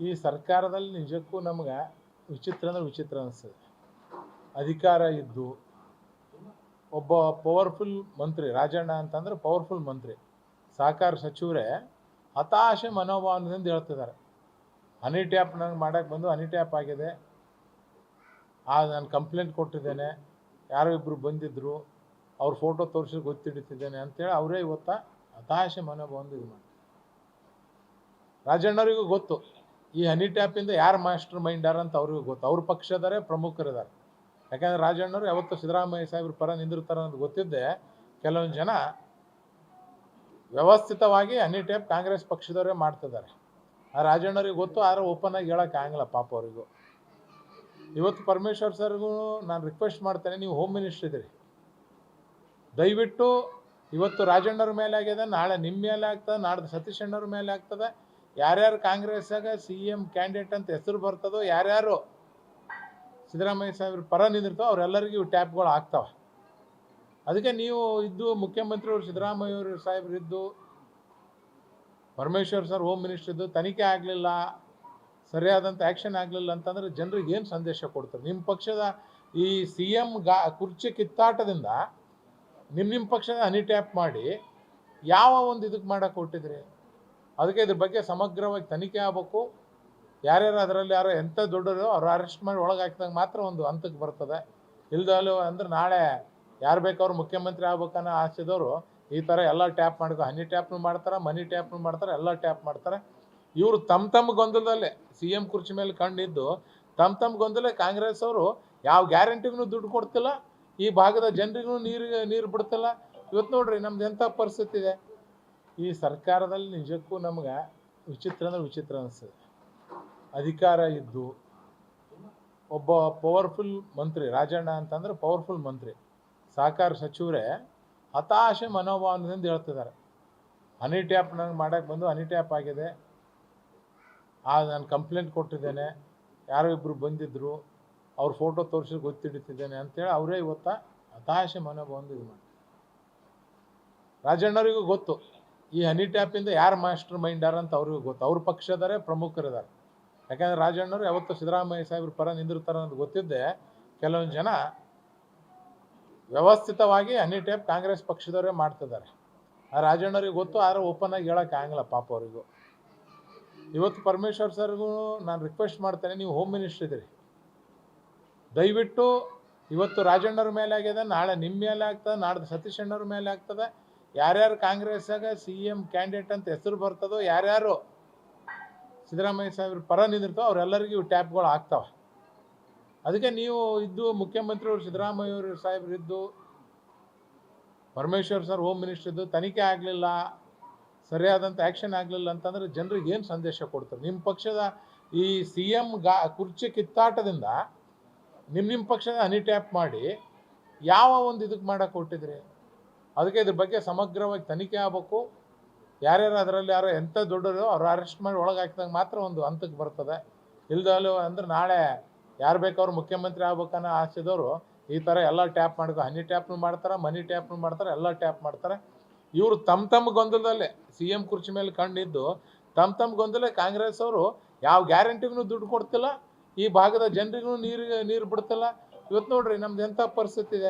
ಈ ಸರ್ಕಾರದಲ್ಲಿ ನಿಜಕ್ಕೂ ನಮ್ಗೆ ವಿಚಿತ್ರ ಅಂದ್ರೆ ವಿಚಿತ್ರ ಅನಿಸ್ತದೆ ಅಧಿಕಾರ ಇದ್ದು, ಒಬ್ಬ ಪವರ್ಫುಲ್ ಮಂತ್ರಿ, ರಾಜಣ್ಣ ಅಂತಂದ್ರೆ ಪವರ್ಫುಲ್ ಮಂತ್ರಿ, ಸಹಕಾರ ಸಚಿವರೇ ಹತಾಶೆ ಮನೋಭಾವನದಿಂದ ಹೇಳ್ತಿದ್ದಾರೆ. ಹನಿ ಟ್ಯಾಪ್ ನನಗೆ ಮಾಡೋಕ್ಕೆ ಬಂದು ಹನಿ ಟ್ಯಾಪ್ ಆಗಿದೆ. ಆ ನಾನು ಕಂಪ್ಲೇಂಟ್ ಕೊಟ್ಟಿದ್ದೇನೆ. ಯಾರೋ ಇಬ್ಬರು ಬಂದಿದ್ದರು ಅವ್ರ ಫೋಟೋ ತೋರಿಸಿ ಗೊತ್ತಿಡ್ತಿದ್ದೇನೆ ಅಂತೇಳಿ ಅವರೇ ಇವತ್ತ ಹತಾಶೆ ಮನೋಭಾವದಿಂದ ಇದು ಮಾಡಿ ರಾಜಣ್ಣವರಿಗೂ ಗೊತ್ತು. ಈ ಹನಿ ಟ್ಯಾಪಿಂದ ಯಾರು ಮಾಸ್ಟರ್ ಮೈಂಡಾರ ಅಂತ ಅವ್ರಿಗೂ ಗೊತ್ತು. ಅವ್ರ ಪಕ್ಷದವರೇ ಪ್ರಮುಖರಿದ್ದಾರೆ. ಯಾಕಂದ್ರೆ ರಾಜಣ್ಣವ್ರು ಯಾವತ್ತೂ ಸಿದ್ದರಾಮಯ್ಯ ಸಾಹೇಬ್ರ ಪರ ನಿಂದಿರ್ತಾರೆ ಅಂತ ಗೊತ್ತಿದ್ದೆ ಕೆಲವೊಂದು ಜನ ವ್ಯವಸ್ಥಿತವಾಗಿ ಹನಿ ಟ್ಯಾಪ್ ಕಾಂಗ್ರೆಸ್ ಪಕ್ಷದವರೇ ಮಾಡ್ತಿದ್ದಾರೆ. ಆ ರಾಜಣ್ಣವ್ರಿಗೆ ಗೊತ್ತು, ಆದ್ರೆ ಓಪನ್ ಆಗಿ ಹೇಳೋಕ್ಕಾಗಲ್ಲ ಪಾಪ ಅವರಿಗೂ. ಇವತ್ತು ಪರಮೇಶ್ವರ್ ಸರ್ಗೂ ನಾನು ರಿಕ್ವೆಸ್ಟ್ ಮಾಡ್ತೇನೆ, ನೀವು ಹೋಮ್ ಮಿನಿಸ್ಟರ್ ಇದ್ದೀರಿ ದಯವಿಟ್ಟು ಇವತ್ತು ರಾಜಣ್ಣವ್ರ ಮೇಲೆ ಆಗಿದೆ ನಾಳೆ ನಿಮ್ಮ ಮೇಲೆ ಆಗ್ತದೆ, ನಾಡ್ದು ಸತೀಶ್ ಅಣ್ಣವ್ರ ಮೇಲೆ ಆಗ್ತದೆ ಯಾರ್ಯಾರು ಕಾಂಗ್ರೆಸ್ಸಾಗ ಸಿ ಎಂ ಕ್ಯಾಂಡಿಡೇಟ್ ಅಂತ ಹೆಸರು ಬರ್ತದೋ ಯಾರ್ಯಾರು ಸಿದ್ದರಾಮಯ್ಯ ಸಾಹೇಬ್ರ ಪರ ನಿಂದಿರ್ತೋ ಅವರೆಲ್ಲರಿಗೂ ಟ್ಯಾಪ್ಗಳು ಆಗ್ತಾವೆ. ಅದಕ್ಕೆ ನೀವು ಇದ್ದು ಮುಖ್ಯಮಂತ್ರಿಯವರು ಸಾಹೇಬ್ರಿದ್ದು ಸಾಹೇಬ್ರು ಇದ್ದು, ಪರಮೇಶ್ವರ್ ಸರ್ ಹೋಮ್ ಮಿನಿಸ್ಟರ್ ಇದ್ದು, ತನಿಖೆ ಆಗಲಿಲ್ಲ ಸರಿಯಾದಂಥ ಆ್ಯಕ್ಷನ್ ಆಗಲಿಲ್ಲ ಅಂತಂದ್ರೆ ಜನರಿಗೆ ಏನು ಸಂದೇಶ ಕೊಡ್ತಾರೆ? ನಿಮ್ಮ ಪಕ್ಷದ ಈ ಸಿ ಎಂ ಗಾ ಕುರ್ಚಿ ಕಿತ್ತಾಟದಿಂದ ನಿಮ್ಮ ನಿಮ್ಮ ಪಕ್ಷದ ಹನಿ ಟ್ಯಾಪ್ ಮಾಡಿ ಯಾವ ಒಂದು ಇದಕ್ಕೆ ಮಾಡಕ್ಕೆ ಹೊಟ್ಟಿದ್ರಿ ಅದಕ್ಕೆ ಇದ್ರ ಬಗ್ಗೆ ಸಮಗ್ರವಾಗಿ ತನಿಖೆ ಆಗಬೇಕು. ಯಾರ್ಯಾರು ಅದರಲ್ಲಿ ಯಾರೋ ಎಂಥ ದೊಡ್ಡರು ಅವ್ರು ಅರೆಸ್ಟ್ ಮಾಡಿ ಒಳಗೆ ಹಾಕಿದಾಗ ಮಾತ್ರ ಒಂದು ಹಂತಕ್ಕೆ ಬರ್ತದೆ. ಇಲ್ದಲು ಅಂದ್ರೆ ನಾಳೆ ಯಾರು ಬೇಕಾದ್ರು ಮುಖ್ಯಮಂತ್ರಿ ಆಗ್ಬೇಕನ್ನೋ ಆಸೆದವರು ಈ ಥರ ಎಲ್ಲ ಟ್ಯಾಪ್ ಮಾಡ್ಕೊ, ಹನಿ ಟ್ಯಾಪ್ನು ಮಾಡ್ತಾರೆ, ಮನಿ ಟ್ಯಾಪ್ನು ಮಾಡ್ತಾರೆ, ಎಲ್ಲ ಟ್ಯಾಪ್ ಮಾಡ್ತಾರೆ. ಇವರು ತಮ್ಮ ತಮ್ಮ ಗೊಂದಲದಲ್ಲೇ, ಸಿ ಎಂ ಕುರ್ಚಿ ಮೇಲೆ ಕಂಡಿದ್ದು ತಮ್ಮ ತಮ್ಮ ಗೊಂದಲ ಕಾಂಗ್ರೆಸ್ ಅವರು ಯಾವ ಗ್ಯಾರಂಟಿಗೂ ದುಡ್ಡು ಕೊಡ್ತಿಲ್ಲ, ಈ ಭಾಗದ ಜನರಿಗೂ ನೀರು ನೀರು ಬಿಡ್ತಿಲ್ಲ. ಇವತ್ತು ನೋಡ್ರಿ ನಮ್ದು ಎಂಥ ಪರಿಸ್ಥಿತಿ ಇದೆ? ಈ ಸರ್ಕಾರದಲ್ಲಿ ನಿಜಕ್ಕೂ ನಮ್ಗೆ ವಿಚಿತ್ರ ಅಂದ್ರೆ ವಿಚಿತ್ರ ಅನಿಸ್ತದೆ ಅಧಿಕಾರ ಇದ್ದು, ಒಬ್ಬ ಪವರ್ಫುಲ್ ಮಂತ್ರಿ, ರಾಜಣ್ಣ ಅಂತಂದ್ರೆ ಪವರ್ಫುಲ್ ಮಂತ್ರಿ, ಸಹಕಾರ ಸಚಿವರೇ ಹತಾಶೆ ಮನೋಭಾವನದಿಂದ ಹೇಳ್ತಿದ್ದಾರೆ. ಹನಿ ಟ್ಯಾಪ್ ನಂಗೆ ಮಾಡೋಕ್ಕೆ ಬಂದು ಹನಿ ಟ್ಯಾಪ್ ಆಗಿದೆ. ಆ ನಾನು ಕಂಪ್ಲೇಂಟ್ ಕೊಟ್ಟಿದ್ದೇನೆ. ಯಾರೋ ಇಬ್ಬರು ಬಂದಿದ್ದರು ಅವ್ರ ಫೋಟೋ ತೋರಿಸಿ ಗೊತ್ತಿಡ್ತಿದ್ದೇನೆ ಅಂತೇಳಿ ಅವರೇ ಇವತ್ತ ಹತಾಶೆ ಮನೋಭಾವದಿಂದ ಇದು ಮಾಡ್ತಾರೆ ರಾಜಣ್ಣವರಿಗೂ ಗೊತ್ತು. ಈ ಹನಿ ಟ್ಯಾಪಿಂದ ಯಾರು ಮಾಸ್ಟರ್ ಮೈಂಡಾರ ಅಂತ ಅವ್ರಿಗೂ ಗೊತ್ತು. ಅವ್ರ ಪಕ್ಷದವರೇ ಪ್ರಮುಖರಿದ್ದಾರೆ. ಯಾಕಂದ್ರೆ ರಾಜಣ್ಣವ್ರು ಯಾವತ್ತು ಸಿದ್ದರಾಮಯ್ಯ ಸಾಹೇಬ್ರ ಪರ ನಿಂದಿರ್ತಾರೆ ಅಂತ ಗೊತ್ತಿದ್ದೆ ಕೆಲವೊಂದು ಜನ ವ್ಯವಸ್ಥಿತವಾಗಿ ಹನಿ ಟ್ಯಾಪ್ ಕಾಂಗ್ರೆಸ್ ಪಕ್ಷದವರೇ ಮಾಡ್ತಿದ್ದಾರೆ. ಆ ರಾಜಣ್ಣವ್ರಿಗೆ ಗೊತ್ತು, ಆದ್ರೆ ಓಪನ್ ಆಗಿ ಹೇಳಕ್ ಆಗಲ್ಲ ಪಾಪ ಅವರಿಗೂ. ಇವತ್ತು ಪರಮೇಶ್ವರ್ ಸರ್ಗೂ ನಾನು ರಿಕ್ವೆಸ್ಟ್ ಮಾಡ್ತೇನೆ, ನೀವು ಹೋಮ್ ಮಿನಿಸ್ಟರ್ ಇದ್ದೀರಿ ದಯವಿಟ್ಟು ಇವತ್ತು ರಾಜಣ್ಣವ್ರ ಮೇಲೆ ಆಗಿದೆ ನಾಳೆ ನಿಮ್ಮ ಮೇಲೆ ಆಗ್ತದೆ, ನಾಡ್ದು ಸತೀಶ್ ಅಣ್ಣವ್ರ ಮೇಲೆ ಆಗ್ತದೆ ಯಾರ್ಯಾರು ಕಾಂಗ್ರೆಸ್ಸಾಗ ಸಿ ಎಂ ಕ್ಯಾಂಡಿಡೇಟ್ ಅಂತ ಹೆಸರು ಬರ್ತದೋ, ಯಾರ್ಯಾರು ಸಿದ್ದರಾಮಯ್ಯ ಸಾಹೇಬ್ರ ಪರ ನಿಂದಿರ್ತೋ ಅವರೆಲ್ಲರಿಗೂ ಇವು ಟ್ಯಾಪ್ಗಳು ಆಗ್ತಾವೆ. ಅದಕ್ಕೆ ನೀವು ಇದ್ದು ಮುಖ್ಯಮಂತ್ರಿಯವರು ಸಿದ್ದರಾಮಯ್ಯ ಅವರು ಸಾಹೇಬ್ರು ಇದ್ದು, ಪರಮೇಶ್ವರ್ ಸರ್, ಹೋಮ್ ಇದ್ದು, ತನಿಖೆ ಆಗಲಿಲ್ಲ, ಸರಿಯಾದಂಥ ಆ್ಯಕ್ಷನ್ ಆಗಲಿಲ್ಲ ಅಂತಂದ್ರೆ ಜನರಿಗೆ ಏನು ಸಂದೇಶ ಕೊಡ್ತಾರೆ? ನಿಮ್ಮ ಪಕ್ಷದ ಈ ಸಿ ಎಂ ಗಾ ಕುರ್ಚಿ ಕಿತ್ತಾಟದಿಂದ ನಿಮ್ಮ ನಿಮ್ಮ ಪಕ್ಷದ ಹನಿ ಟ್ಯಾಪ್ ಮಾಡಿ ಯಾವ ಒಂದು ಇದಕ್ಕೆ ಮಾಡಕ್ಕೆ ಹೊಟ್ಟಿದ್ರಿ ಅದಕ್ಕೆ ಇದ್ರ ಬಗ್ಗೆ ಸಮಗ್ರವಾಗಿ ತನಿಖೆ ಆಗಬೇಕು. ಯಾರ್ಯಾರು ಅದರಲ್ಲಿ ಯಾರೋ ಎಂಥ ದೊಡ್ಡರು ಅವ್ರು ಅರೆಸ್ಟ್ ಮಾಡಿ ಒಳಗೆ ಹಾಕಿದಾಗ ಮಾತ್ರ ಒಂದು ಹಂತಕ್ಕೆ ಬರ್ತದೆ. ಇಲ್ದಲು ಅಂದ್ರೆ ನಾಳೆ ಯಾರು ಬೇಕಾದ್ರು ಮುಖ್ಯಮಂತ್ರಿ ಆಗ್ಬೇಕನ್ನೋ ಆಸೆದವರು ಈ ಥರ ಎಲ್ಲ ಟ್ಯಾಪ್ ಮಾಡಿದ್ರು ಹನಿ ಟ್ಯಾಪ್ನು ಮಾಡ್ತಾರೆ, ಮನಿ ಟ್ಯಾಪ್ನು ಮಾಡ್ತಾರೆ, ಎಲ್ಲ ಟ್ಯಾಪ್ ಮಾಡ್ತಾರೆ. ಇವರು ತಮ್ಮ ತಮ್ಮ ಗೊಂದಲದಲ್ಲೇ ಸಿ ಎಂ ಕುರ್ಚಿ ಮೇಲೆ ಕಂಡಿದ್ದು ತಮ್ಮ ತಮ್ಮ ಗೊಂದಲ ಕಾಂಗ್ರೆಸ್ ಅವರು ಯಾವ ಗ್ಯಾರಂಟಿಗೂ ದುಡ್ಡು ಕೊಡ್ತಿಲ್ಲ, ಈ ಭಾಗದ ಜನರಿಗೂ ನೀರು ನೀರು ಬಿಡ್ತಿಲ್ಲ. ಇವತ್ತು ನೋಡ್ರಿ ನಮ್ದು ಎಂಥ ಪರಿಸ್ಥಿತಿ ಇದೆ.